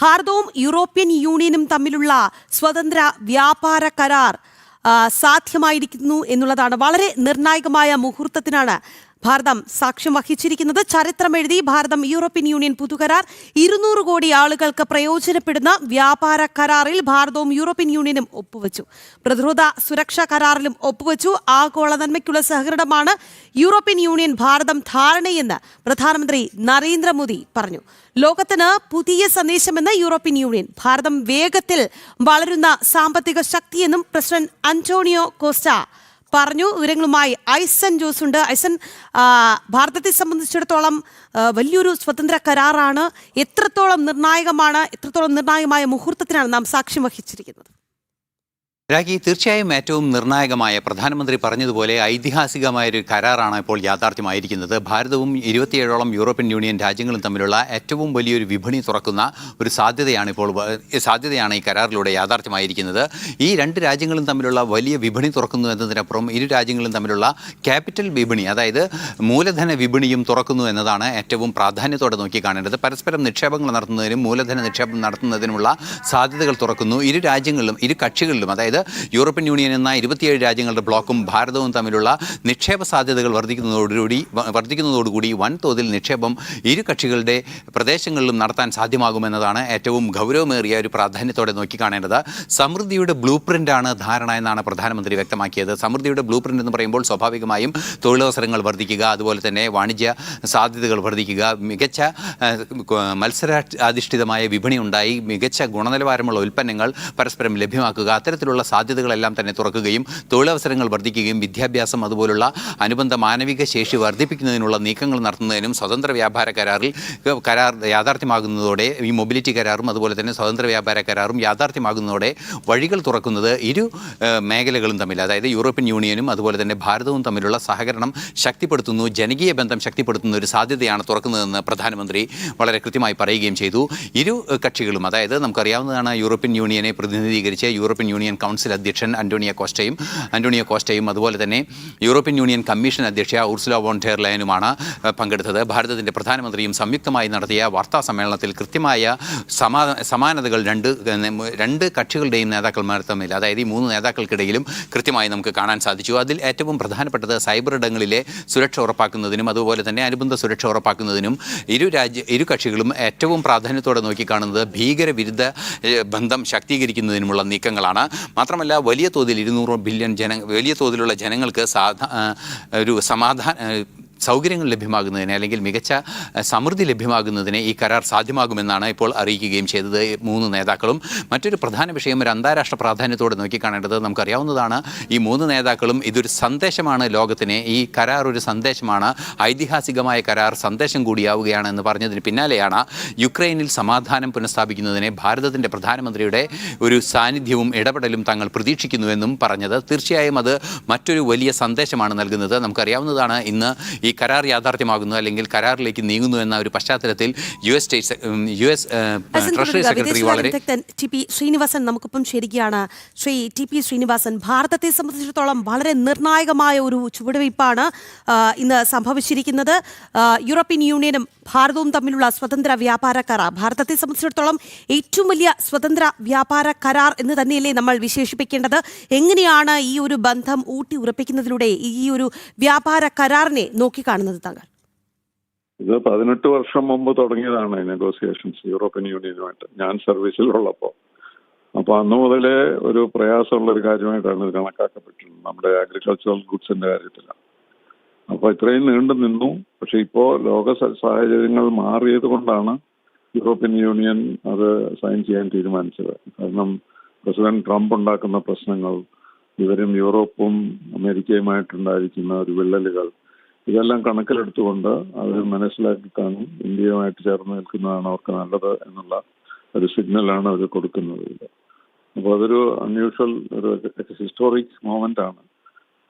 ഭാരതവും European യൂണിയനും തമ്മിലുള്ള സ്വതന്ത്ര വ്യാപാര കരാർ സാധ്യമായിരിക്കുന്നു എന്നുള്ളതാണ്. വളരെ നിർണായകമായ മുഹൂർത്തത്തിനാണ് ഭാരതം സാക്ഷ്യം വഹിച്ചിരിക്കുന്നത് ചരിത്രം എഴുതി ഭാരതം യൂറോപ്യൻ യൂണിയൻ പുതുകരാർ. ഇരുന്നൂറ് കോടി ആളുകൾക്ക് പ്രയോജനപ്പെടുന്ന വ്യാപാര കരാറിൽ ഭാരതവും യൂറോപ്യൻ യൂണിയനും ഒപ്പുവച്ചു. പ്രതിരോധ സുരക്ഷാ കരാറിലും ഒപ്പുവച്ചു. ആഗോള നന്മയ്ക്കുള്ള സഹകരണമാണ് യൂറോപ്യൻ യൂണിയൻ ഭാരതം ധാരണയെന്ന് പ്രധാനമന്ത്രി നരേന്ദ്രമോദി പറഞ്ഞു. ലോകത്തിന് പുതിയ സന്ദേശമെന്ന് യൂറോപ്യൻ യൂണിയൻ. ഭാരതം വേഗത്തിൽ വളരുന്ന സാമ്പത്തിക ശക്തിയെന്നും പ്രസിഡന്റ് അന്റോണിയോ കോസ്റ്റ പറഞ്ഞു. വിവരങ്ങളുമായി ഐസൻ ജോസ് ഉണ്ട്. ഐസൻ ഭാരതത്തെ സംബന്ധിച്ചിടത്തോളം വലിയൊരു സ്വതന്ത്ര കരാറാണ്. എത്രത്തോളം നിർണായകമാണ് എത്രത്തോളം നിർണായകമായ മുഹൂർത്തത്തിനാണ് നാം സാക്ഷ്യം വഹിച്ചിരിക്കുന്നത്. രാഖി തീർച്ചയായും ഏറ്റവും നിർണായകമായ പ്രധാനമന്ത്രി പറഞ്ഞതുപോലെ ഐതിഹാസികമായൊരു കരാറാണ് ഇപ്പോൾ യാഥാർത്ഥ്യമായിരിക്കുന്നത്. ഭാരതവും ഇരുപത്തിയേഴോളം യൂറോപ്യൻ യൂണിയൻ രാജ്യങ്ങളും തമ്മിലുള്ള ഏറ്റവും വലിയൊരു വിപണി തുറക്കുന്ന ഒരു സാധ്യതയാണ് ഇപ്പോൾ സാധ്യതയാണ് ഈ കരാറിലൂടെ യാഥാർത്ഥ്യമായിരിക്കുന്നത്. ഈ രണ്ട് രാജ്യങ്ങളും തമ്മിലുള്ള വലിയ വിപണി തുറക്കുന്നു എന്നതിനപ്പുറം ഇരു രാജ്യങ്ങളും തമ്മിലുള്ള ക്യാപിറ്റൽ വിപണി അതായത് മൂലധന വിപണിയും തുറക്കുന്നു എന്നതാണ് ഏറ്റവും പ്രാധാന്യത്തോടെ നോക്കി കാണേണ്ടത്. പരസ്പരം നിക്ഷേപങ്ങൾ നടത്തുന്നതിനും മൂലധന നിക്ഷേപം നടത്തുന്നതിനുമുള്ള സാധ്യതകൾ തുറക്കുന്നു. ഇരു രാജ്യങ്ങളിലും ഇരു കക്ഷികളിലും അതായത് യൂറോപ്യൻ യൂണിയൻ എന്ന ഇരുപത്തിയേഴ് രാജ്യങ്ങളുടെ ബ്ലോക്കും ഭാരതവും തമ്മിലുള്ള നിക്ഷേപ സാധ്യതകൾ വർദ്ധിക്കുന്നതോടുകൂടി വർദ്ധിക്കുന്നതോടുകൂടി വൻതോതിൽ നിക്ഷേപം ഇരു കക്ഷികളുടെ പ്രദേശങ്ങളിലും നടത്താൻ സാധ്യമാകുമെന്നതാണ് ഏറ്റവും ഗൗരവമേറിയ ഒരു പ്രാധാന്യത്തോടെ നോക്കിക്കാണേണ്ടത് സമൃദ്ധിയുടെ ബ്ലൂ പ്രിന്റാണ് ധാരണ എന്നാണ് പ്രധാനമന്ത്രി വ്യക്തമാക്കിയത്. സമൃദ്ധിയുടെ ബ്ലൂ പ്രിന്റ് എന്ന് പറയുമ്പോൾ സ്വാഭാവികമായും തൊഴിലവസരങ്ങൾ വർദ്ധിക്കുക അതുപോലെ തന്നെ വാണിജ്യ സാധ്യതകൾ വർദ്ധിക്കുക മികച്ച മത്സരാധിഷ്ഠിതമായ വിപണി ഉണ്ടായി മികച്ച ഗുണനിലവാരമുള്ള ഉൽപ്പന്നങ്ങൾ പരസ്പരം ലഭ്യമാക്കുക അത്തരത്തിലുള്ള സാധ്യതകളെല്ലാം തന്നെ തുറക്കുകയും തൊഴിലവസരങ്ങൾ വർദ്ധിക്കുകയും വിദ്യാഭ്യാസം അതുപോലുള്ള അനുബന്ധ മാനവിക ശേഷി വർദ്ധിപ്പിക്കുന്നതിനുള്ള നീക്കങ്ങൾ നടത്തുന്നതിനും സ്വതന്ത്ര വ്യാപാര കരാറിൽ കരാർ യാഥാർത്ഥ്യമാകുന്നതോടെ ഈ മൊബിലിറ്റി കരാറും അതുപോലെ തന്നെ സ്വതന്ത്ര വ്യാപാര കരാറും യാഥാർത്ഥ്യമാകുന്നതോടെ വഴികൾ തുറക്കുന്നത് ഇരു മേഖലകളും തമ്മിൽ അതായത് യൂറോപ്യൻ യൂണിയനും അതുപോലെ തന്നെ ഭാരതവും തമ്മിലുള്ള സഹകരണം ശക്തിപ്പെടുത്തുന്നു ജനകീയ ബന്ധം ശക്തിപ്പെടുത്തുന്ന ഒരു സാധ്യതയാണ് തുറക്കുന്നതെന്ന് പ്രധാനമന്ത്രി വളരെ കൃത്യമായി പറയുകയും ചെയ്തു. ഇരു കക്ഷികളും അതായത് നമുക്കറിയാവുന്നതാണ് യൂറോപ്യൻ യൂണിയനെ പ്രതിനിധീകരിച്ച് യൂറോപ്യൻ യൂണിയൻ കൗൺസിൽ അധ്യക്ഷൻ അന്റോണിയ കോസ്റ്റയും അന്റോണിയ കോസ്റ്റയും അതുപോലെ തന്നെ യൂറോപ്യൻ യൂണിയൻ കമ്മീഷൻ അധ്യക്ഷ ഉർസുല വോൺ ഡെർ പങ്കെടുത്തത്. ഭാരതത്തിന്റെ പ്രധാനമന്ത്രിയും സംയുക്തമായി നടത്തിയ വാർത്താ സമ്മേളനത്തിൽ കൃത്യമായ സമാ സമാനതകൾ രണ്ട് രണ്ട് കക്ഷികളുടെയും നേതാക്കന്മാർ തമ്മിൽ അതായത് ഈ മൂന്ന് നേതാക്കൾക്കിടയിലും കൃത്യമായി നമുക്ക് കാണാൻ സാധിച്ചു. അതിൽ ഏറ്റവും പ്രധാനപ്പെട്ടത് സൈബർ ഇടങ്ങളിലെ സുരക്ഷ ഉറപ്പാക്കുന്നതിനും അതുപോലെ തന്നെ അനുബന്ധ സുരക്ഷ ഉറപ്പാക്കുന്നതിനും ഇരു രാജ്യ ഇരു കക്ഷികളും ഏറ്റവും പ്രാധാന്യത്തോടെ നോക്കിക്കാണുന്നത് ഭീകരവിരുദ്ധ ബന്ധം ശാക്തീകരിക്കുന്നതിനുമുള്ള നീക്കങ്ങളാണ്. മാത്രമല്ല വലിയ തോതിൽ ഇരുന്നൂറ് ബില്യൺ ജന വലിയ തോതിലുള്ള ജനങ്ങൾക്ക് സാധാ ഒരു സമാധാന സൗകര്യങ്ങൾ ലഭ്യമാകുന്നതിന് അല്ലെങ്കിൽ മികച്ച സമൃദ്ധി ലഭ്യമാകുന്നതിന് ഈ കരാർ സാധ്യമാകുമെന്നാണ് ഇപ്പോൾ അറിയിക്കുകയും ചെയ്തത് മൂന്ന് നേതാക്കളും. മറ്റൊരു പ്രധാന വിഷയം ഒരു അന്താരാഷ്ട്ര പ്രാധാന്യത്തോടെ നോക്കിക്കാണേണ്ടത് നമുക്കറിയാവുന്നതാണ്. ഈ മൂന്ന് നേതാക്കളും ഇതൊരു സന്ദേശമാണ് ലോകത്തിന്. ഈ കരാർ ഒരു സന്ദേശമാണ്. ഐതിഹാസികമായ കരാർ സന്ദേശം കൂടിയാവുകയാണ് എന്ന് പറഞ്ഞതിന് പിന്നാലെയാണ് യുക്രൈനിൽ സമാധാനം പുനഃസ്ഥാപിക്കുന്നതിന് ഭാരതത്തിന്റെ പ്രധാനമന്ത്രിയുടെ ഒരു സാന്നിധ്യവും ഇടപെടലും തങ്ങൾ പ്രതീക്ഷിക്കുന്നുവെന്നും പറഞ്ഞത്. തീർച്ചയായും അത് മറ്റൊരു വലിയ സന്ദേശമാണ് നൽകുന്നത്. നമുക്കറിയാവുന്നതാണ് ഇന്ന് ഈ കരാർ യാഥാർത്ഥ്യമാകുന്നു അല്ലെങ്കിൽ കരാറിലേക്ക് നീങ്ങുന്നു എന്ന ഒരു പശ്ചാത്തലത്തിൽ U S state U S treasury secretary വളരെ ടി പി ശ്രീനിവാസൻ നമുക്കിപ്പം ചേരുകയാണ്. ശ്രീ ടി പി ശ്രീനിവാസൻ ഭാരതത്തെ സംബന്ധിച്ചിടത്തോളം വളരെ നിർണായകമായ ഒരു ചുവടുവയ്പ്പാണ് ഇന്ന് സംഭവിച്ചിരിക്കുന്നത്. യൂറോപ്യൻ യൂണിയനും ഭാരതവും തമ്മിലുള്ള സ്വതന്ത്ര വ്യാപാര കരാർ. ഭാരതത്തെ സംബന്ധിച്ചിടത്തോളം ഏറ്റവും വലിയ സ്വതന്ത്ര വ്യാപാര കരാർ എന്ന് തന്നെയല്ലേ നമ്മൾ വിശേഷിപ്പിക്കേണ്ടത്. എങ്ങനെയാണ് ഈ ഒരു ബന്ധം ഊട്ടി ഉറപ്പിക്കുന്നതിലൂടെ ഈ ഒരു വ്യാപാര കരാറിനെ നോക്കിക്കാണുന്നത് താങ്കൾ? ഇത് പതിനെട്ട് വർഷം മുമ്പ് തുടങ്ങിയതാണ് നെഗോസിയേഷൻസ് യൂറോപ്യൻ യൂണിയനുമായിട്ട് ഞാൻ സർവീസിലുള്ളപ്പോൾ അപ്പൊ അന്ന് മുതലേ ഒരു പ്രയാസമുള്ള ഒരു കാര്യമായിട്ടാണ് ഇത് കണക്കാക്കപ്പെട്ടിരുന്നത്. നമ്മുടെ അഗ്രികൾച്ചറൽ ഗുഡ്സിന്റെ കാര്യത്തിൽ അപ്പൊ ഇത്രയും നീണ്ടു നിന്നു. പക്ഷെ ഇപ്പോ ലോക സാഹചര്യങ്ങൾ മാറിയത് കൊണ്ടാണ് യൂറോപ്യൻ യൂണിയൻ അത് സൈൻ ചെയ്യാൻ തീരുമാനിച്ചത്. കാരണം പ്രസിഡന്റ് ട്രംപ് ഉണ്ടാക്കുന്ന പ്രശ്നങ്ങൾ ഇവരും യൂറോപ്പും അമേരിക്കയുമായിട്ടുണ്ടായിരിക്കുന്ന ഒരു വിള്ളലുകൾ ഇതെല്ലാം കണക്കിലെടുത്തുകൊണ്ട് അവർ മനസ്സിലാക്കി കാണും ഇന്ത്യയുമായിട്ട് ചേർന്ന് നിൽക്കുന്നതാണ് അവർക്ക് നല്ലത് എന്നുള്ള ഒരു സിഗ്നലാണ് അവർ കൊടുക്കുന്നത്. അപ്പോൾ അതൊരു അൺയൂഷ്വൽ ഒരു ഹിസ്റ്റോറിക് മോമെന്റ് ആണ്.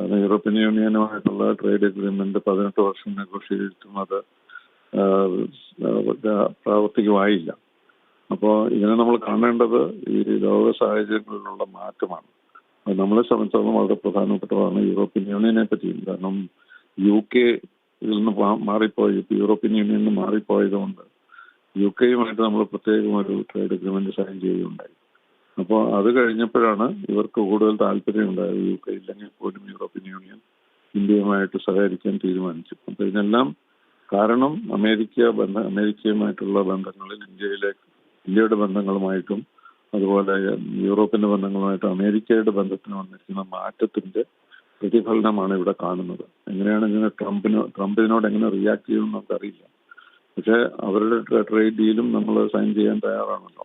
കാരണം യൂറോപ്യൻ യൂണിയനുമായിട്ടുള്ള ട്രേഡ് അഗ്രിമെന്റ് പതിനെട്ട് വർഷം നെഗോഷിയേറ്റും അത് പ്രാവർത്തികമായില്ല. അപ്പോൾ ഇതിനെ നമ്മൾ കാണേണ്ടത് ഈ ലോക സാഹചര്യങ്ങളിലുള്ള മാറ്റമാണ്. അത് നമ്മളെ സംബന്ധിച്ചിടത്തോളം വളരെ പ്രധാനപ്പെട്ടതാണ് യൂറോപ്യൻ യൂണിയനെ പറ്റിയും. കാരണം യു കെ ഇതിൽ നിന്ന് മാറിപ്പോയി യൂറോപ്യൻ യൂണിയനിൽ നിന്ന് മാറിപ്പോയത് കൊണ്ട് യു കെയുമായിട്ട് നമ്മൾ പ്രത്യേകം ട്രേഡ് അഗ്രിമെന്റ് സൈൻ ചെയ്യുകയുണ്ടായി. അപ്പോൾ അത് കഴിഞ്ഞപ്പോഴാണ് ഇവർക്ക് കൂടുതൽ താല്പര്യം ഉണ്ടായത് യു കെ ഇല്ലെങ്കിൽ പോലും യൂറോപ്യൻ യൂണിയൻ ഇന്ത്യയുമായിട്ട് സഹകരിക്കാൻ തീരുമാനിച്ചു. അപ്പോൾ ഇതിനെല്ലാം കാരണം അമേരിക്ക ബന്ധ അമേരിക്കയുമായിട്ടുള്ള ബന്ധങ്ങളിൽ ഇന്ത്യയിലെ ഇന്ത്യയുടെ ബന്ധങ്ങളുമായിട്ടും അതുപോലെ യൂറോപ്പിന്റെ ബന്ധങ്ങളുമായിട്ടും അമേരിക്കയുടെ ബന്ധത്തിന് വന്നിരിക്കുന്ന മാറ്റത്തിന്റെ പ്രതിഫലനമാണ് ഇവിടെ കാണുന്നത്. എങ്ങനെയാണ് ഇങ്ങനെ ട്രംപിന് ട്രംപ് ഇതിനോട് എങ്ങനെ റിയാക്ട് ചെയ്യുമെന്ന് നമുക്കറിയില്ല. പക്ഷേ അവരുടെ ട്രേഡ് ഡീലും നമ്മൾ സൈൻ ചെയ്യാൻ തയ്യാറാണല്ലോ.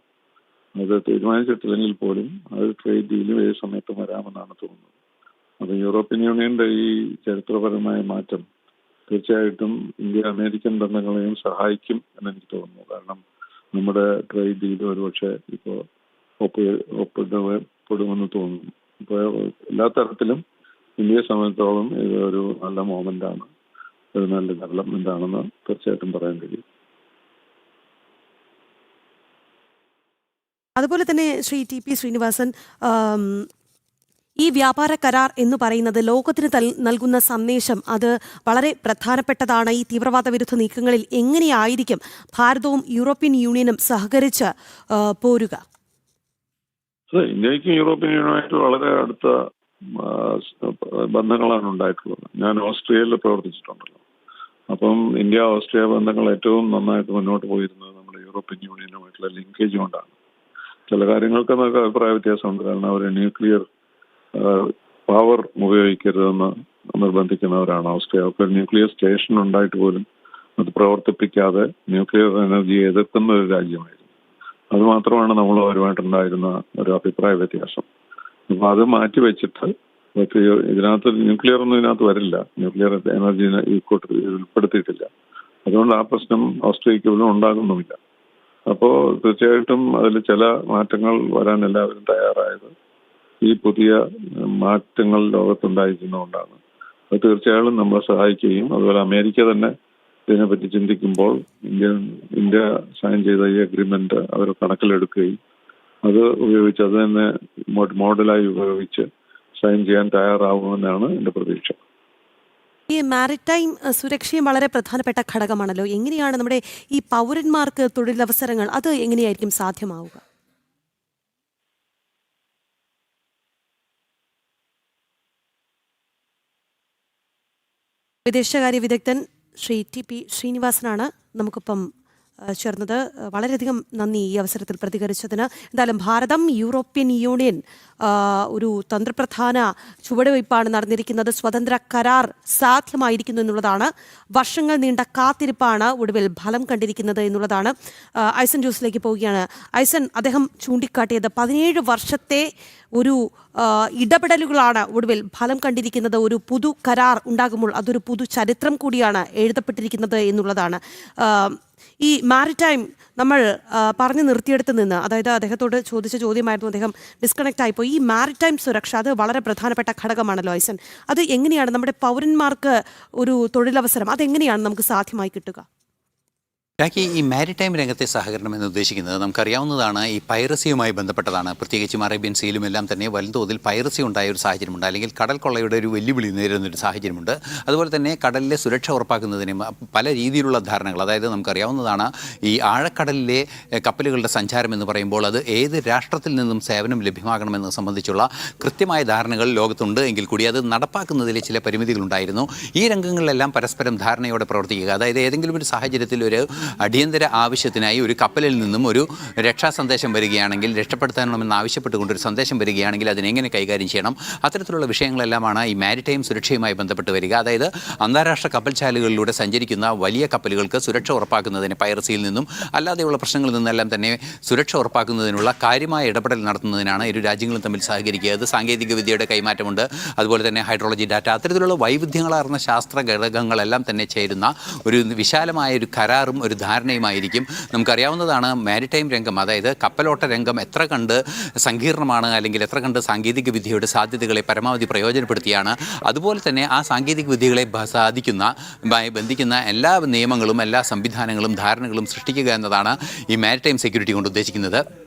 അത് തീരുമാനിച്ചിട്ടില്ലെങ്കിൽ പോലും അത് ട്രേഡ് ഡീലും ഏത് സമയത്തും വരാമെന്നാണ് തോന്നുന്നത്. അത് യൂറോപ്യൻ യൂണിയന്റെ ഈ ചരിത്രപരമായ മാറ്റം തീർച്ചയായിട്ടും ഇന്ത്യ അമേരിക്കൻ ബന്ധങ്ങളെയും സഹായിക്കും എന്ന് എനിക്ക് തോന്നുന്നു. കാരണം നമ്മുടെ ട്രേഡ് ഡീൽ ഒരുപക്ഷെ ഇപ്പോൾ ഒപ്പ് ഒപ്പിടപ്പെടുമെന്ന് തോന്നുന്നു. ഇപ്പോൾ എല്ലാ തരത്തിലും ഇന്ത്യയെ സംബന്ധിച്ചോളം ഇത് ഒരു നല്ല മോമെന്റ് ആണ്. ഒരു നല്ല ഡെവലപ്മെന്റ് ആണെന്ന് തീർച്ചയായിട്ടും പറയാൻ കഴിയും. അതുപോലെ തന്നെ ശ്രീ ടി പി ശ്രീനിവാസൻ ഈ വ്യാപാര കരാർ എന്ന് പറയുന്നത് ലോകത്തിന് നൽകുന്ന സന്ദേശം അത് വളരെ പ്രധാനപ്പെട്ടതാണ്. ഈ തീവ്രവാദ വിരുദ്ധ നീക്കങ്ങളിൽ എങ്ങനെയായിരിക്കും ഭാരതവും യൂറോപ്യൻ യൂണിയനും സഹകരിച്ച് പോരുക? ഇന്ത്യക്കും യൂറോപ്യൻ യൂണിയനുമായിട്ട് വളരെ അടുത്ത ബന്ധങ്ങളാണ് ഉണ്ടായിട്ടുള്ളത്. ഞാൻ ഓസ്ട്രേലിയയിൽ പ്രവർത്തിച്ചിട്ടുണ്ടല്ലോ. അപ്പം ഇന്ത്യ ഓസ്ട്രേലിയ ബന്ധങ്ങൾ ഏറ്റവും നന്നായിട്ട് മുന്നോട്ട് പോയിരുന്നത് നമ്മുടെ യൂറോപ്യൻ യൂണിയനുമായിട്ടുള്ള ലിങ്കേജ് കൊണ്ടാണ്. ചില കാര്യങ്ങൾക്ക് നമുക്ക് അഭിപ്രായ വ്യത്യാസമുണ്ട്. കാരണം അവർ ന്യൂക്ലിയർ പവർ ഉപയോഗിക്കരുതെന്ന് നിർബന്ധിക്കുന്നവരാണ് ഓസ്ട്രിയ അവർക്ക് ന്യൂക്ലിയർ സ്റ്റേഷൻ ഉണ്ടായിട്ട് പോലും അത് പ്രവർത്തിപ്പിക്കാതെ ന്യൂക്ലിയർ എനർജിയെ എതിർക്കുന്ന ഒരു രാജ്യമായിരുന്നു. അത് മാത്രമാണ് നമ്മൾ അവരുമായിട്ടുണ്ടായിരുന്ന ഒരു അഭിപ്രായ വ്യത്യാസം. അപ്പൊ അത് മാറ്റി വെച്ചിട്ട് ഇതിനകത്ത് ന്യൂക്ലിയർ ഒന്നും ഇതിനകത്ത് വരില്ല. ന്യൂക്ലിയർ എനർജി ഉൾപ്പെടുത്തിയിട്ടില്ല. അതുകൊണ്ട് ആ പ്രശ്നം ഓസ്ട്രേലിയക്ക് പോലും ഉണ്ടാകുന്നുമില്ല. അപ്പോൾ തീർച്ചയായിട്ടും അതിൽ ചില മാറ്റങ്ങൾ വരാൻ എല്ലാവരും തയ്യാറായത് ഈ പുതിയ മാറ്റങ്ങൾ ലോകത്തുണ്ടായിരിക്കുന്നതുകൊണ്ടാണ്. അത് തീർച്ചയായും നമ്മളെ സഹായിക്കുകയും അതുപോലെ അമേരിക്ക തന്നെ ഇതിനെപ്പറ്റി ചിന്തിക്കുമ്പോൾ ഇന്ത്യ ഇന്ത്യ സൈൻ ചെയ്ത ഈ അഗ്രിമെന്റ് അവർ കണക്കിലെടുക്കുകയും അത് ഉപയോഗിച്ച് അത് തന്നെ മോഡലായി ഉപയോഗിച്ച് സൈൻ ചെയ്യാൻ തയ്യാറാവുമെന്നാണ് എന്റെ പ്രതീക്ഷ. ഈ മാരിടൈം സുരക്ഷയും വളരെ പ്രധാനപ്പെട്ട ഘടകമാണല്ലോ. എങ്ങനെയാണ് നമ്മുടെ ഈ പൗരന്മാർക്ക് തൊഴിലവസരങ്ങൾ അത് എങ്ങനെയായിരിക്കും സാധ്യമാവുക? വിദേശകാര്യ വിദഗ്ധൻ ശ്രീ ടി പി ശ്രീനിവാസനാണ്. നമുക്കിപ്പം ചേർന്നത്. വളരെയധികം നന്ദി ഈ അവസരത്തിൽ പ്രതികരിച്ചതിന്. എന്തായാലും ഭാരതം യൂറോപ്യൻ യൂണിയൻ ഒരു തന്ത്രപ്രധാന ചുവടുവയ്പ്പാണ് നടന്നിരിക്കുന്നത്. സ്വതന്ത്ര കരാർ സാധ്യമായിരിക്കുന്നു എന്നുള്ളതാണ്. വർഷങ്ങൾ നീണ്ട കാത്തിരിപ്പാണ് ഒടുവിൽ ഫലം കണ്ടിരിക്കുന്നത് എന്നുള്ളതാണ്. ഐസൻ ജ്യൂസിലേക്ക് പോവുകയാണ്. ഐസൻ അദ്ദേഹം ചൂണ്ടിക്കാട്ടിയത് പതിനേഴ് വർഷത്തെ ഒരു ഇടപെടലുകളാണ് ഒടുവിൽ ഫലം കണ്ടിരിക്കുന്നത്. ഒരു പുതു കരാർ ഉണ്ടാകുമ്പോൾ അതൊരു പുതു ചരിത്രം കൂടിയാണ് എഴുതപ്പെട്ടിരിക്കുന്നത് എന്നുള്ളതാണ്. ഈ മാരിടൈം നമ്മൾ പറഞ്ഞു നിർത്തിയെടുത്ത് നിന്ന് അതായത് അദ്ദേഹത്തോട് ചോദിച്ച ചോദ്യമായിരുന്നു അദ്ദേഹം ഡിസ്കണക്ട് ആയിപ്പോയി. ഈ മാരിടൈം സുരക്ഷ അത് വളരെ പ്രധാനപ്പെട്ട ഘടകമാണല്ലോ ഐസൻ അത് എങ്ങനെയാണ് നമ്മുടെ പൗരന്മാർക്ക് ഒരു തൊഴിലവസരം അതെങ്ങനെയാണ് നമുക്ക് സാധ്യമായി കിട്ടുക? രാഖി ഈ മാരിടൈം രംഗത്തെ സഹകരണം എന്ന് ഉദ്ദേശിക്കുന്നത് നമുക്കറിയാവുന്നതാണ് ഈ പൈറസിയുമായി ബന്ധപ്പെട്ടതാണ്. പ്രത്യേകിച്ചും അറേബ്യൻ സീലും എല്ലാം തന്നെ വലുതോതിൽ പൈറസി ഉണ്ടായ ഒരു സാഹചര്യമുണ്ട്. അല്ലെങ്കിൽ കടൽ കൊള്ളയുടെ ഒരു വെല്ലുവിളി നേരിടുന്ന ഒരു സാഹചര്യമുണ്ട്. അതുപോലെ തന്നെ കടലിലെ സുരക്ഷ ഉറപ്പാക്കുന്നതിനും പല രീതിയിലുള്ള ധാരണകൾ അതായത് നമുക്കറിയാവുന്നതാണ് ഈ ആഴക്കടലിലെ കപ്പലുകളുടെ സഞ്ചാരം എന്ന് പറയുമ്പോൾ അത് ഏത് രാഷ്ട്രത്തിൽ നിന്നും സേവനം ലഭ്യമാകണമെന്ന് സംബന്ധിച്ചുള്ള കൃത്യമായ ധാരണകൾ ലോകത്തുണ്ട്. എങ്കിൽ കൂടി അത് നടപ്പാക്കുന്നതിലെ ചില പരിമിതികളുണ്ടായിരുന്നു. ഈ രംഗങ്ങളിലെല്ലാം പരസ്പരം ധാരണയോടെ പ്രവർത്തിക്കുക അതായത് ഏതെങ്കിലും ഒരു സാഹചര്യത്തിൽ ഒരു അടിയന്തര ആവശ്യത്തിനായി ഒരു കപ്പലിൽ നിന്നും ഒരു രക്ഷാ സന്ദേശം വരികയാണെങ്കിൽ രക്ഷപ്പെടുത്തണമെന്ന് ആവശ്യപ്പെട്ടുകൊണ്ട് ഒരു സന്ദേശം വരികയാണെങ്കിൽ അതിനെങ്ങനെ കൈകാര്യം ചെയ്യണം? അത്തരത്തിലുള്ള വിഷയങ്ങളെല്ലാമാണ് ഈ മാരിടൈം സുരക്ഷയുമായി ബന്ധപ്പെട്ട് വരിക. അതായത് അന്താരാഷ്ട്ര കപ്പൽ ചാലുകളിലൂടെ സഞ്ചരിക്കുന്ന വലിയ കപ്പലുകൾക്ക് സുരക്ഷ ഉറപ്പാക്കുന്നതിന് പൈറസിയിൽ നിന്നും അല്ലാതെയുള്ള പ്രശ്നങ്ങളിൽ നിന്നെല്ലാം തന്നെ സുരക്ഷ ഉറപ്പാക്കുന്നതിനുള്ള കാര്യമായ ഇടപെടൽ നടത്തുന്നതിനാണ് ഇരു രാജ്യങ്ങളും തമ്മിൽ സഹകരിക്കുക. അത് സാങ്കേതിക വിദ്യയുടെ കൈമാറ്റമുണ്ട്. അതുപോലെ തന്നെ ഹൈഡ്രോളജി ഡാറ്റ അത്തരത്തിലുള്ള വൈവിധ്യങ്ങളാർന്ന ശാസ്ത്ര ഘടകങ്ങളെല്ലാം തന്നെ ചേരുന്ന ഒരു വിശാലമായ ഒരു കരാറും ഒരു ധാരണയുമായിരിക്കും. നമുക്കറിയാവുന്നതാണ് മാരിടൈം രംഗം അതായത് കപ്പലോട്ട രംഗം എത്ര കണ്ട് സങ്കീർണമാണ് അല്ലെങ്കിൽ എത്ര കണ്ട് സാങ്കേതിക വിദ്യയുടെ സാധ്യതകളെ പരമാവധി പ്രയോജനപ്പെടുത്തിയാണ്. അതുപോലെ തന്നെ ആ സാങ്കേതിക വിദ്യകളെ സാധിക്കുന്ന ബന്ധിക്കുന്ന എല്ലാ നിയമങ്ങളും എല്ലാ സംവിധാനങ്ങളും ധാരണകളും സൃഷ്ടിക്കുക എന്നതാണ് ഈ മാരിടൈം സെക്യൂരിറ്റി കൊണ്ട് ഉദ്ദേശിക്കുന്നത്.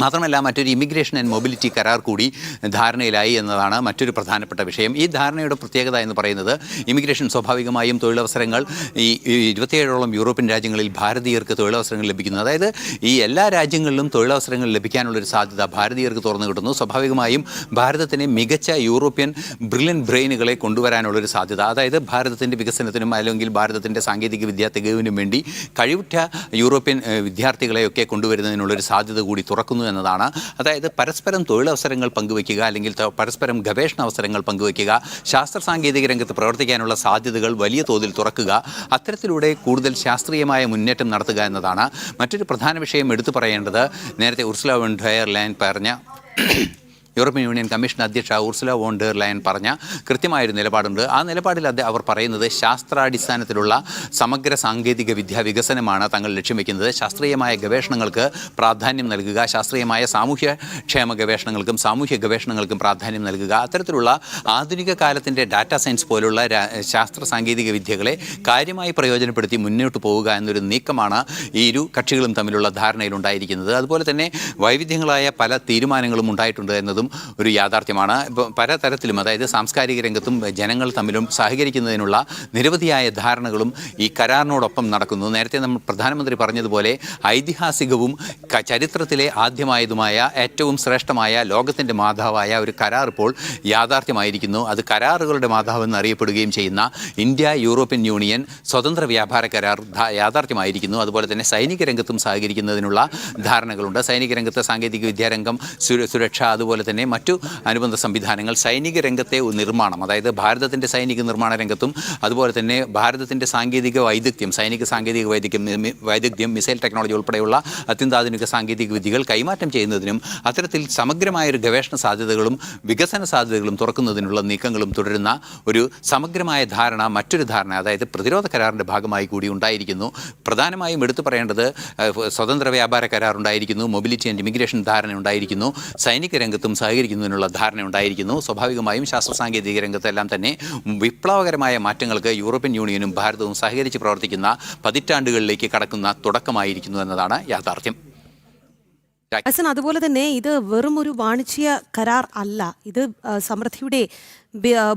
മാത്രമല്ല മറ്റൊരു ഇമിഗ്രേഷൻ ആൻഡ് മൊബിലിറ്റി കരാർ കൂടി ധാരണയിലായി എന്നതാണ് മറ്റൊരു പ്രധാനപ്പെട്ട വിഷയം. ഈ ധാരണയുടെ പ്രത്യേകത എന്ന് പറയുന്നത് ഇമിഗ്രേഷൻ സ്വാഭാവികമായും തൊഴിലവസരങ്ങൾ ഈ ഇരുപത്തിയേഴോളം യൂറോപ്യൻ രാജ്യങ്ങളിൽ ഭാരതീയർക്ക് തൊഴിലവസരങ്ങൾ ലഭിക്കുന്നു. അതായത് ഈ എല്ലാ രാജ്യങ്ങളിലും തൊഴിലവസരങ്ങൾ ലഭിക്കാനുള്ളൊരു സാധ്യത ഭാരതീയർക്ക് തുറന്നു കിട്ടുന്നു. സ്വാഭാവികമായും ഭാരതത്തിന് മികച്ച യൂറോപ്യൻ ബ്രില്യൻ ബ്രെയിനുകളെ കൊണ്ടുവരാനുള്ളൊരു സാധ്യത. അതായത് ഭാരതത്തിന്റെ വികസനത്തിനും അല്ലെങ്കിൽ ഭാരതത്തിന്റെ സാങ്കേതിക വിദ്യാ തികവിനും വേണ്ടി കഴിവുറ്റ യൂറോപ്യൻ വിദ്യാർത്ഥികളെയൊക്കെ കൊണ്ടുവരുന്നതിനുള്ളൊരു സാധ്യത കൂടി തുറക്കുന്നു എന്നതാണ്. അതായത് പരസ്പരം തൊഴിലവസരങ്ങൾ പങ്കുവയ്ക്കുക അല്ലെങ്കിൽ പരസ്പരം ഗവേഷണ അവസരങ്ങൾ പങ്കുവയ്ക്കുക ശാസ്ത്ര സാങ്കേതിക രംഗത്ത് പ്രവർത്തിക്കാനുള്ള സാധ്യതകൾ വലിയ തോതിൽ തുറക്കുക അത്തരത്തിലൂടെ കൂടുതൽ ശാസ്ത്രീയമായ മുന്നേറ്റം നടത്തുക എന്നതാണ്. മറ്റൊരു പ്രധാന വിഷയം എടുത്തു പറയേണ്ടത് നേരത്തെ ഉർസുല വോൺ പറഞ്ഞ യൂറോപ്യൻ യൂണിയൻ കമ്മീഷൻ അധ്യക്ഷ ഉർസുല വോൺ ഡെർ ലയൻ പറഞ്ഞ കൃത്യമായൊരു നിലപാടുണ്ട്. ആ നിലപാടിൽ അവർ പറയുന്നത് ശാസ്ത്രാടിസ്ഥാനത്തിലുള്ള സമഗ്ര സാങ്കേതിക വിദ്യാ വികസനമാണ് തങ്ങൾ ലക്ഷ്യം വയ്ക്കുന്നത് ശാസ്ത്രീയമായ ഗവേഷണങ്ങൾക്ക് പ്രാധാന്യം നൽകുക ശാസ്ത്രീയമായ സാമൂഹ്യ ക്ഷേമ ഗവേഷണങ്ങൾക്കും സാമൂഹ്യ ഗവേഷണങ്ങൾക്കും പ്രാധാന്യം നൽകുക അത്തരത്തിലുള്ള ആധുനിക കാലത്തിന്റെ ഡാറ്റ സയൻസ് പോലുള്ള ശാസ്ത്ര സാങ്കേതിക വിദ്യകളെ കാര്യമായി പ്രയോജനപ്പെടുത്തി മുന്നോട്ട് പോവുക എന്നൊരു നീക്കമാണ് ഈ ഇരു കക്ഷികളും തമ്മിലുള്ള ധാരണയിലുണ്ടായിരിക്കുന്നത്. അതുപോലെ തന്നെ വൈവിധ്യങ്ങളായ പല തീരുമാനങ്ങളും ഉണ്ടായിട്ടുണ്ട് എന്നതും ഒരു യാഥാർത്ഥ്യമാണ്. ഇപ്പോൾ പല തരത്തിലും അതായത് സാംസ്കാരിക രംഗത്തും ജനങ്ങൾ തമ്മിലും സഹകരിക്കുന്നതിനുള്ള നിരവധിയായ ധാരണകളും ഈ കരാറിനോടൊപ്പം നടക്കുന്നു. നേരത്തെ നമ്മൾ പ്രധാനമന്ത്രി പറഞ്ഞതുപോലെ ഐതിഹാസികവും ചരിത്രത്തിലെ ആദ്യമായതുമായ ഏറ്റവും ശ്രേഷ്ഠമായ ലോകത്തിന്റെ മാതാവായ ഒരു കരാർ ഇപ്പോൾ യാഥാർത്ഥ്യമായിരിക്കുന്നു. അത് കരാറുകളുടെ മാതാവ് എന്നറിയപ്പെടുകയും ചെയ്യുന്ന ഇന്ത്യ യൂറോപ്യൻ യൂണിയൻ സ്വതന്ത്ര വ്യാപാര കരാർ യാഥാർത്ഥ്യമായിരിക്കുന്നു. അതുപോലെ തന്നെ സൈനിക രംഗത്തും സഹകരിക്കുന്നതിനുള്ള ധാരണകളുണ്ട്. സൈനിക രംഗത്ത് സാങ്കേതിക വിദ്യാരംഗം സുരക്ഷ അതുപോലെ തന്നെ മറ്റു അനുബന്ധ സംവിധാനങ്ങൾ സൈനിക രംഗത്തെ നിർമ്മാണം അതായത് ഭാരതത്തിന്റെ സൈനിക നിർമ്മാണ രംഗത്തും അതുപോലെ തന്നെ ഭാരതത്തിന്റെ സാങ്കേതിക വൈദഗ്ധ്യം സൈനിക സാങ്കേതിക വൈദഗ്ധ്യം വൈദഗ്ധ്യം മിസൈൽ ടെക്നോളജി ഉൾപ്പെടെയുള്ള അത്യന്താധുനിക സാങ്കേതിക വിദ്യകൾ കൈമാറ്റം ചെയ്യുന്നതിനും അത്തരത്തിൽ സമഗ്രമായൊരു ഗവേഷണ സാധ്യതകളും വികസന സാധ്യതകളും തുറക്കുന്നതിനുള്ള നീക്കങ്ങളും തുടരുന്ന ഒരു സമഗ്രമായ ധാരണ മറ്റൊരു ധാരണ അതായത് പ്രതിരോധ കരാറിന്റെ ഭാഗമായി കൂടി ഉണ്ടായിരിക്കുന്നു. പ്രധാനമായും എടുത്തു പറയേണ്ടത് സ്വതന്ത്ര വ്യാപാര കരാർ ഉണ്ടായിരിക്കുന്നു മൊബിലിറ്റി ആൻഡ് ഇമിഗ്രേഷൻ ധാരണ ഉണ്ടായിരിക്കുന്നു സൈനിക രംഗത്തും സഹകരിക്കുന്നതിനുള്ള ധാരണ ഉണ്ടായിരിക്കുന്നു. സ്വാഭാവികമായും ശാസ്ത്ര സാങ്കേതിക രംഗത്തെല്ലാം തന്നെ വിപ്ലവകരമായ മാറ്റങ്ങൾക്ക് യൂറോപ്യൻ യൂണിയനും ഭാരതവും സഹകരിച്ച് പ്രവർത്തിക്കുന്ന പതിറ്റാണ്ടുകളിലേക്ക് കടക്കുന്ന തുടക്കമായിരിക്കുന്നു എന്നതാണ് യാഥാർത്ഥ്യം. ഹസൻ അതുപോലെ തന്നെ ഇത് വെറും ഒരു വാണിജ്യ കരാർ അല്ല. ഇത് സമൃദ്ധിയുടെ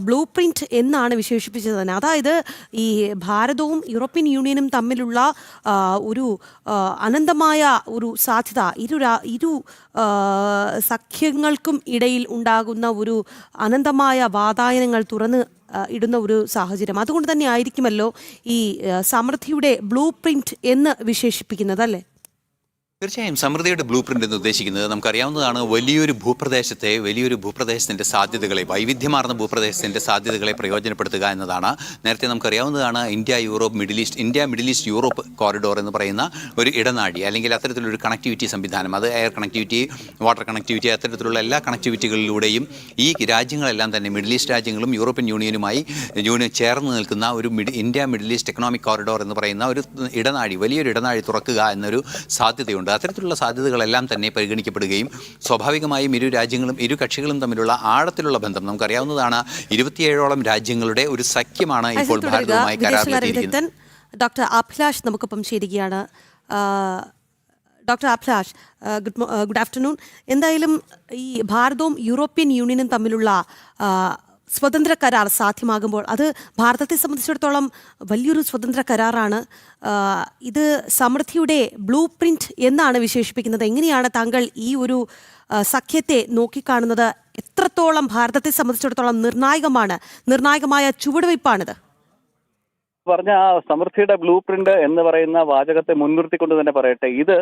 ബ്ലൂ പ്രിന്റ് എന്നാണ് വിശേഷിപ്പിച്ചത് തന്നെ. അതായത് ഈ ഭാരതവും യൂറോപ്യൻ യൂണിയനും തമ്മിലുള്ള ഒരു അനന്തമായ ഒരു സാധ്യത ഇരു ഇരു സഖ്യങ്ങൾക്കും ഇടയിൽ ഉണ്ടാകുന്ന ഒരു അനന്തമായ വാതായനങ്ങൾ തുറന്ന് ഇടുന്ന ഒരു സാഹചര്യം. അതുകൊണ്ട് തന്നെ ആയിരിക്കുമല്ലോ ഈ സമൃദ്ധിയുടെ ബ്ലൂ പ്രിന്റ് എന്ന് വിശേഷിപ്പിക്കുന്നത് അല്ലേ? തീർച്ചയായും സമൃദ്ധിയുടെ ബ്ലൂ പ്രിന്റ് എന്ന് ഉദ്ദേശിക്കുന്നത് നമുക്കറിയാവുന്നതാണ് വലിയൊരു ഭൂപ്രദേശത്തെ വലിയൊരു ഭൂപ്രദേശത്തിന്റെ സാധ്യതകളെ വൈവിധ്യമാർന്ന ഭൂപ്രദേശത്തിന്റെ സാധ്യതകളെ പ്രയോജനപ്പെടുത്തുക എന്നതാണ്. നേരത്തെ നമുക്കറിയാവുന്നതാണ് India Europe middle east India middle east Europe corridor എന്ന് പറയുന്ന ഒരു ഇടനാഴി അല്ലെങ്കിൽ അത്തരത്തിലൊരു കണക്ടിവിറ്റി സംവിധാനം. അത് എയർ കണക്ടിവിറ്റി വാട്ടർ കണക്ടിവിറ്റി അത്തരത്തിലുള്ള എല്ലാ കണക്ടിവിറ്റികളിലൂടെയും ഈ രാജ്യങ്ങളെല്ലാം തന്നെ മിഡിൽ ഈസ്റ്റ് രാജ്യങ്ങളും യൂറോപ്യൻ യൂണിയനുമായി യൂണിയൻ ചേർന്ന് നിൽക്കുന്ന ഒരു India middle east economic corridor എന്ന് പറയുന്ന ഒരു ഇടനാഴി വലിയൊരു ഇടനാഴി തുറക്കുക എന്നൊരു സാധ്യതയുണ്ട്. അത്തരത്തിലുള്ള സാധ്യതകളെല്ലാം തന്നെ പരിഗണിക്കപ്പെടുകയും സ്വാഭാവികമായും ഇരു രാജ്യങ്ങളും ഇരു കക്ഷികളും തമ്മിലുള്ള ആഴത്തിലുള്ള ബന്ധം നമുക്കറിയാവുന്നതാണ്. ഇരുപത്തിയേഴോളം രാജ്യങ്ങളുടെ ഒരു സഖ്യമാണ് ഇപ്പോൾ ഭാരതവുമായി കരാറിലെത്തിയിരിക്കുന്നത്. ഡോക്ടർ അഭിലാഷ് നമുക്കൊപ്പം ചേരുകയാണ്. Doctor Abhilash good good afternoon. എന്തായാലും ഈ ഭാരതവും യൂറോപ്യൻ യൂണിയനും തമ്മിലുള്ള സ്വതന്ത്ര കരാർ സാധ്യമാകുമ്പോൾ അത് ഭാരതത്തെ സംബന്ധിച്ചിടത്തോളം വലിയൊരു സ്വതന്ത്ര കരാറാണ്. ഇത് സമൃദ്ധിയുടെ ബ്ലൂ പ്രിന്റ് എന്നാണ് വിശേഷിപ്പിക്കുന്നത്. എങ്ങനെയാണ് താങ്കൾ ഈ ഒരു സഖ്യത്തെ നോക്കിക്കാണുന്നത്? എത്രത്തോളം ഭാരതത്തെ സംബന്ധിച്ചിടത്തോളം നിർണായകമാണ്? നിർണായകമായ ചുവടുവയ്പ്പാണിത്. പറഞ്ഞ ആ സമൃദ്ധിയുടെ ബ്ലൂ പ്രിന്റ് എന്ന് പറയുന്ന വാചകത്തെ മുൻനിർത്തിക്കൊണ്ട് തന്നെ പറയട്ടെ ഇത്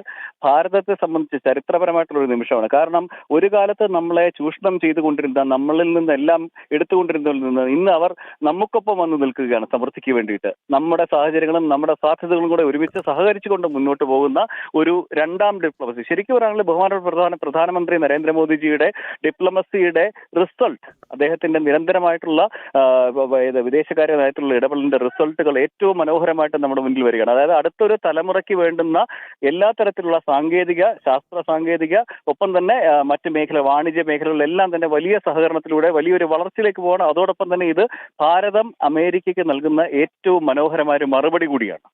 ഭാരതത്തെ സംബന്ധിച്ച് ചരിത്രപരമായിട്ടുള്ള ഒരു നിമിഷമാണ്. കാരണം ഒരു കാലത്ത് നമ്മളെ ചൂഷണം ചെയ്തുകൊണ്ടിരുന്ന നമ്മളിൽ നിന്ന് നിന്നെല്ലാം എടുത്തുകൊണ്ടിരുന്നതിൽ നിന്ന് ഇന്ന് അവർ നമുക്കൊപ്പം വന്ന് നിൽക്കുകയാണ് സമൃദ്ധിക്ക് വേണ്ടിയിട്ട്. നമ്മുടെ സാഹചര്യങ്ങളും നമ്മുടെ സാധ്യതകളും കൂടെ ഒരുമിച്ച് സഹകരിച്ചുകൊണ്ട് മുന്നോട്ട് പോകുന്ന ഒരു രണ്ടാം ഡിപ്ലോമസി ശരിക്കും പറയുകയാണെങ്കിൽ ബഹുമാനപ്പെട്ട പ്രധാന പ്രധാനമന്ത്രി നരേന്ദ്രമോദിജിയുടെ ഡിപ്ലോമസിയുടെ റിസൾട്ട് അദ്ദേഹത്തിന്റെ നിരന്തരമായിട്ടുള്ള വിദേശകാര്യമായിട്ടുള്ള ഇടപെടലിന്റെ ഏറ്റവും മനോഹരമായിട്ട് നമ്മുടെ മുന്നിൽ വരികയാണ്. അതായത് അടുത്തൊരു തലമുറയ്ക്ക് വേണ്ടുന്ന എല്ലാ തരത്തിലുള്ള സാങ്കേതിക ശാസ്ത്ര സാങ്കേതിക ഒപ്പം തന്നെ മറ്റ് മേഖല വാണിജ്യ മേഖലകളിലെല്ലാം തന്നെ വലിയ സഹകരണത്തിലൂടെ വലിയൊരു വളർച്ചയിലേക്ക് പോകണം അതോടൊപ്പം തന്നെ ഇത് ഭാരതം അമേരിക്കയ്ക്ക് നൽകുന്ന ഏറ്റവും മനോഹരമായ ഒരു മറുപടി കൂടിയാണ്.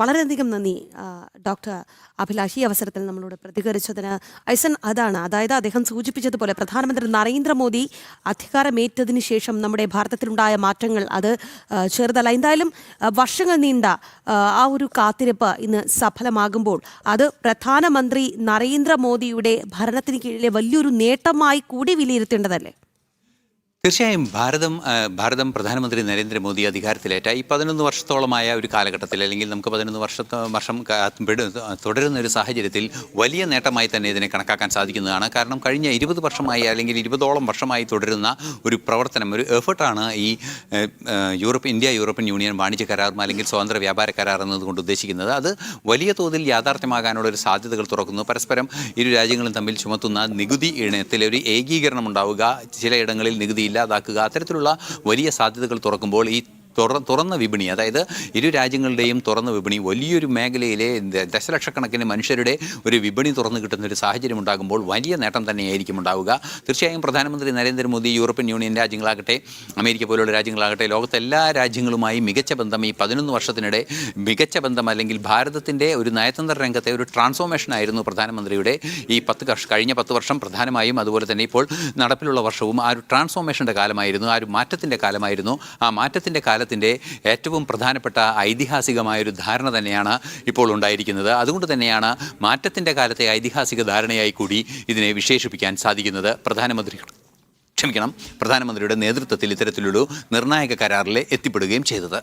വളരെയധികം നന്ദി ഡോക്ടർ അഭിലാഷ് ഈ അവസരത്തിൽ നമ്മളോട് പ്രതികരിച്ചതിന്. ഐസൻ അതാണ്. അതായത് അദ്ദേഹം സൂചിപ്പിച്ചതുപോലെ പ്രധാനമന്ത്രി നരേന്ദ്രമോദി അധികാരമേറ്റതിന് ശേഷം നമ്മുടെ ഭാരതത്തിലുണ്ടായ മാറ്റങ്ങൾ അത് ചെറുതല്ല. എന്തായാലും വർഷങ്ങൾ നീണ്ട ആ, ഒരു കാത്തിരിപ്പ് ഇന്ന് സഫലമാകുമ്പോൾ അത് പ്രധാനമന്ത്രി നരേന്ദ്രമോദിയുടെ ഭരണത്തിന് കീഴിലെ വലിയൊരു നേട്ടമായി കൂടി വിലയിരുത്തേണ്ടതല്ലേ? തീർച്ചയായും ഭാരതം ഭാരതം പ്രധാനമന്ത്രി നരേന്ദ്രമോദി അധികാരത്തിലേറ്റ ഈ പതിനൊന്ന് വർഷത്തോളമായ ഒരു കാലഘട്ടത്തിൽ അല്ലെങ്കിൽ നമുക്ക് പതിനൊന്ന് വർഷ വർഷം തുടരുന്ന ഒരു സാഹചര്യത്തിൽ വലിയ നേട്ടമായി തന്നെ ഇതിനെ കണക്കാക്കാൻ സാധിക്കുന്നതാണ്. കാരണം കഴിഞ്ഞ ഇരുപത് വർഷമായി അല്ലെങ്കിൽ ഇരുപതോളം വർഷമായി തുടരുന്ന ഒരു പ്രവർത്തനം ഒരു എഫേർട്ടാണ് ഈ യൂറോപ്പ് ഇന്ത്യ യൂറോപ്യൻ യൂണിയൻ വാണിജ്യ കരാറും അല്ലെങ്കിൽ സ്വതന്ത്ര വ്യാപാര കരാർ എന്നതുകൊണ്ട് ഉദ്ദേശിക്കുന്നത്. അത് വലിയ തോതിൽ യാഥാർത്ഥ്യമാകാനുള്ള ഒരു സാധ്യതകൾ തുറക്കുന്നു. പരസ്പരം ഇരു രാജ്യങ്ങളും തമ്മിൽ ചുമത്തുന്ന നികുതി ഇനത്തിലെ ഒരു ഏകീകരണം ഉണ്ടാവുക ചിലയിടങ്ങളിൽ നികുതി ഇല്ലാതാക്കുക. അത്തരത്തിലുള്ള വലിയ സാധ്യതകൾ തുറക്കുമ്പോൾ ഈ തുറ തുറന്ന വിപണി അതായത് ഇരു രാജ്യങ്ങളുടെയും തുറന്ന വിപണി വലിയൊരു മേഖലയിലെ ദശലക്ഷക്കണക്കിന് മനുഷ്യരുടെ ഒരു വിപണി തുറന്നു കിട്ടുന്ന ഒരു സാഹചര്യം ഉണ്ടാകുമ്പോൾ വലിയ നേട്ടം തന്നെയായിരിക്കും ഉണ്ടാവുക. തീർച്ചയായും പ്രധാനമന്ത്രി നരേന്ദ്രമോദി യൂറോപ്യൻ യൂണിയൻ രാജ്യങ്ങളാകട്ടെ അമേരിക്ക പോലുള്ള രാജ്യങ്ങളാകട്ടെ ലോകത്തെ എല്ലാ രാജ്യങ്ങളുമായി മികച്ച ബന്ധം ഈ പതിനൊന്ന് വർഷത്തിനിടെ മികച്ച ബന്ധം അല്ലെങ്കിൽ ഭാരതത്തിന്റെ ഒരു നയതന്ത്ര രംഗത്തെ ഒരു ട്രാൻസ്ഫോർമേഷൻ ആയിരുന്നു പ്രധാനമന്ത്രിയുടെ ഈ പത്ത് വർഷം കഴിഞ്ഞ പത്ത് വർഷം പ്രധാനമായും അതുപോലെ തന്നെ ഇപ്പോൾ നടപ്പിലുള്ള വർഷവും ആ ഒരു ട്രാൻസ്ഫോർമേഷന്റെ കാലമായിരുന്നു ആ ഒരു മാറ്റത്തിന്റെ കാലമായിരുന്നു. ആ മാറ്റത്തിന്റെ കാലത്തിന്റെ ഏറ്റവും പ്രധാനപ്പെട്ട ഐതിഹാസികമായൊരു ധാരണ തന്നെയാണ് ഇപ്പോൾ ഉണ്ടായിരിക്കുന്നത്. അതുകൊണ്ട് തന്നെയാണ് മാറ്റത്തിന്റെ കാലത്തെ ഐതിഹാസിക ധാരണയായി കൂടി ഇതിനെ വിശേഷിപ്പിക്കാൻ സാധിക്കുന്നത്. പ്രധാനമന്ത്രി ക്ഷമിക്കണം. പ്രധാനമന്ത്രിയുടെ നേതൃത്വത്തിൽ ഇത്തരത്തിലൊരു നിർണായക കരാറിൽ എത്തിപ്പെടുകയും ചെയ്തത്.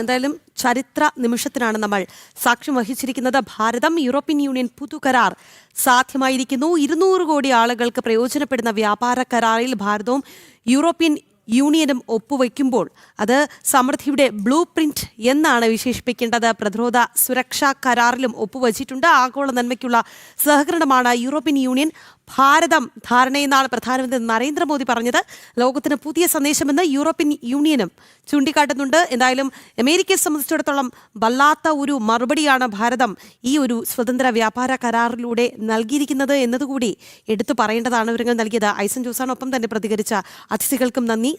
എന്തായാലും ചരിത്ര നിമിഷത്തിനാണ് നമ്മൾ സാക്ഷ്യം വഹിച്ചിരിക്കുന്നത്. ഭാരതം യൂറോപ്യൻ യൂണിയൻ പുതു കരാർ സാധ്യമായിരിക്കുന്നു. ഇരുന്നൂറ് കോടി ആളുകൾക്ക് പ്രയോജനപ്പെടുന്ന വ്യാപാര കരാറിൽ ഭാരതവും യൂറോപ്യൻ യൂണിയനും ഒപ്പുവയ്ക്കുമ്പോൾ അത് സമൃദ്ധിയുടെ ബ്ലൂ പ്രിന്റ് എന്നാണ് വിശേഷിപ്പിക്കേണ്ടത്. പ്രതിരോധ സുരക്ഷാ കരാറിലും ഒപ്പുവച്ചിട്ടുണ്ട്. ആഗോള നന്മയ്ക്കുള്ള സഹകരണമാണ് യൂറോപ്യൻ യൂണിയൻ ഭാരതം ധാരണയെന്നാണ് പ്രധാനമന്ത്രി നരേന്ദ്രമോദി പറഞ്ഞത് ലോകത്തിന് പുതിയ സന്ദേശമെന്ന് യൂറോപ്യൻ യൂണിയനും ചൂണ്ടിക്കാട്ടുന്നുണ്ട്. എന്തായാലും അമേരിക്കയെ സംബന്ധിച്ചിടത്തോളം വല്ലാത്ത ഒരു മറുപടിയാണ് ഭാരതം ഈ ഒരു സ്വതന്ത്ര വ്യാപാര കരാറിലൂടെ നൽകിയിരിക്കുന്നത് എന്നതുകൂടി എടുത്തു പറയേണ്ടതാണ്. വിവരങ്ങൾ നൽകിയത് ഐസൻ ജോസാണ്. ഒപ്പം തന്നെ പ്രതികരിച്ച അതിഥികൾക്കും നന്ദി.